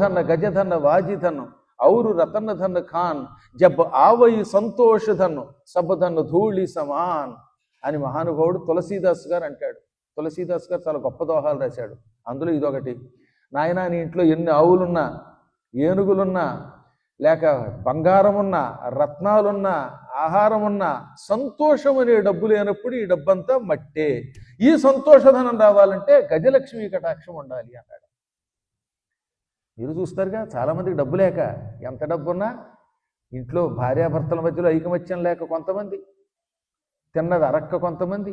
ಧನ గజధన్న ವಾಜಿಧನು ఔరు ರತನ ఖాన్ ಖಾನ್ ఆవయి ಆವೈ సంతోషధను సబధను ధూళి సమాన్ అని మహానుభావుడు తులసీదాస్ గారు అంటాడు. తులసీదాస్ గారు చాలా గొప్ప దోహాలు రాశాడు. అందులో ఇదొకటి నాయన నీ ఇంట్లో ఎన్ని ఆవులున్నా ఏనుగులున్నా లేక బంగారమున్నా రత్నాలున్నా ఆహారం ఉన్నా సంతోషం అనే డబ్బు లేనప్పుడు ఈ డబ్బంతా మట్టే. ఈ సంతోషధనం రావాలంటే గజలక్ష్మి కటాక్షం ఉండాలి అన్నాడు మీరు చూస్తారుగా చాలామందికి డబ్బు లేక ఎంత డబ్బు ఉన్నా ఇంట్లో భార్యాభర్తల మధ్యలో ఐకమత్యం లేక కొంతమంది తిన్నది అరక్క కొంతమంది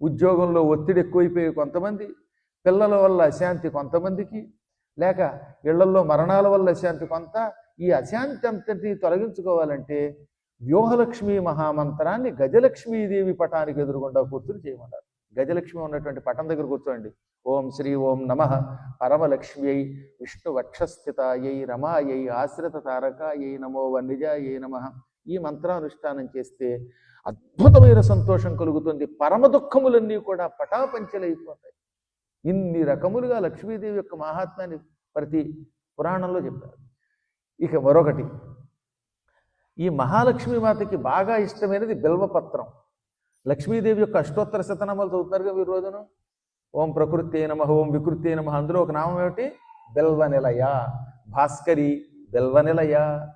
ఉద్యోగంలో ఒత్తిడి ఎక్కువైపోయి కొంతమంది పిల్లల వల్ల అశాంతి కొంతమందికి లేక ఇళ్ళల్లో మరణాల వల్ల అశాంతి కొంత ఈ అశాంతి అంతటి తొలగించుకోవాలంటే వ్యూహలక్ష్మి మహామంత్రాన్ని గజలక్ష్మీదేవి పటానికి ఎదురుగుండా కూర్చుని చేయమన్నారు. గజలక్ష్మి ఉన్నటువంటి పటం దగ్గర కూర్చోండి. ఓం శ్రీ ఓం నమ. పరమలక్ష్మ్యై విష్ణు వక్షస్థితాయై రమాయై ఆశ్రిత తారకాయై నమో వన్నిజాయై నమ. ఈ మంత్రానుష్ఠానం చేస్తే అద్భుతమైన సంతోషం కలుగుతుంది. పరమ దుఃఖములన్నీ కూడా పటాపంచలైపోతాయి. ఇన్ని రకములుగా లక్ష్మీదేవి యొక్క మహాత్మ్యాన్ని ప్రతి పురాణంలో చెప్పారు. ఇక మరొకటి. ఈ మహాలక్ష్మి మాతకి బాగా ఇష్టమైనది బిల్వపత్రం. లక్ష్మీదేవి యొక్క అష్టోత్తర శతనామాలు చదువుతారుగా మీరు రోజును? ఓం ప్రకృతి నమ ఓం వికృతి నమ. అందులో ఒక నామం ఏమిటి? బెల్వనిలయ. భాస్కరి బెల్వనిలయ.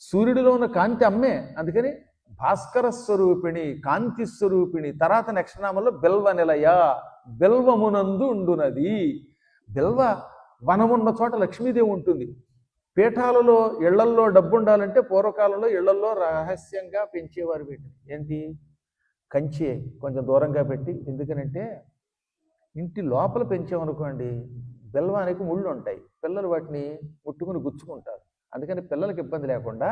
సూర్యుడిలో ఉన్న కాంతి అమ్మే అందుకని భాస్కర స్వరూపిణి కాంతి స్వరూపిణి. తర్వాత నెక్స్ట్ నామంలో బెల్వ నిలయ బెల్వమునందు ఉండునది. బెల్వ వనమున్న చోట లక్ష్మీదేవి ఉంటుంది. పీఠాలలో ఇళ్ళల్లో డబ్బు ఉండాలంటే పూర్వకాలంలో ఇళ్ళల్లో రహస్యంగా పెంచేవారు వీటిని. ఏంటి? కంచె కొంచెం దూరంగా పెట్టి ఎందుకనంటే ఇంటి లోపల పెంచామనుకోండి బెల్వానికి ముళ్ళు ఉంటాయి. పిల్లలు వాటిని ముట్టుకుని గుచ్చుకుంటారు. అందుకని పిల్లలకి ఇబ్బంది లేకుండా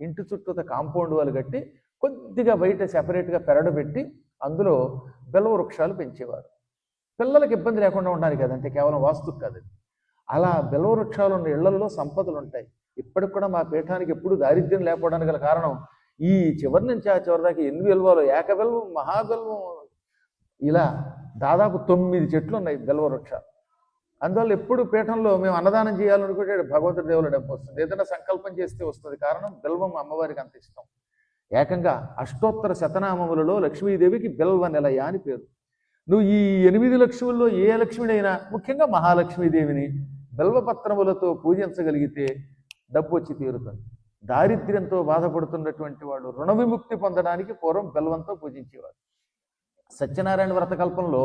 ఇంటి చుట్టూత కాంపౌండ్ వాళ్ళు కట్టి కొద్దిగా బయట సెపరేట్గా పెరడు పెట్టి అందులో బెల్వ వృక్షాలు పెంచేవారు. పిల్లలకి ఇబ్బంది లేకుండా ఉండాలి కదంటే కేవలం వాస్తు కాదు. అలా బెల్వ వృక్షాలు ఉన్న ఇళ్ళలో సంపదలు ఉంటాయి ఇప్పటికి కూడా మా పీఠానికి ఎప్పుడు దారిద్ర్యం లేకపోవడానికి గల కారణం ఈ చివరి నుంచి ఆ చివరి దాకా ఎన్ని బెల్వాలు ఏకబెల్వం మహాబిల్వం ఇలా దాదాపు తొమ్మిది చెట్లు ఉన్నాయి బెల్వ అందువల్ల ఎప్పుడు పీఠంలో మేము అన్నదానం చేయాలనుకుంటే భగవంతుడి దేవుల డబ్బు వస్తుంది. ఏదైనా సంకల్పం చేస్తే వస్తుంది. కారణం బిల్వం అమ్మవారికి అంత ఇష్టం. ఏకంగా అష్టోత్తర శతనామములలో లక్ష్మీదేవికి బిల్వ నిలయ అని పేరు. నువ్వు ఈ ఎనిమిది లక్ష్ముల్లో ఏ లక్ష్మిడైనా ముఖ్యంగా మహాలక్ష్మీదేవిని బిల్వపత్రములతో పూజించగలిగితే డబ్బు వచ్చి తీరుతుంది. దారిద్ర్యంతో బాధపడుతున్నటువంటి వాడు రుణ విముక్తి పొందడానికి పూర్వం బెల్వంతో పూజించేవాడు సత్యనారాయణ వ్రతకల్పంలో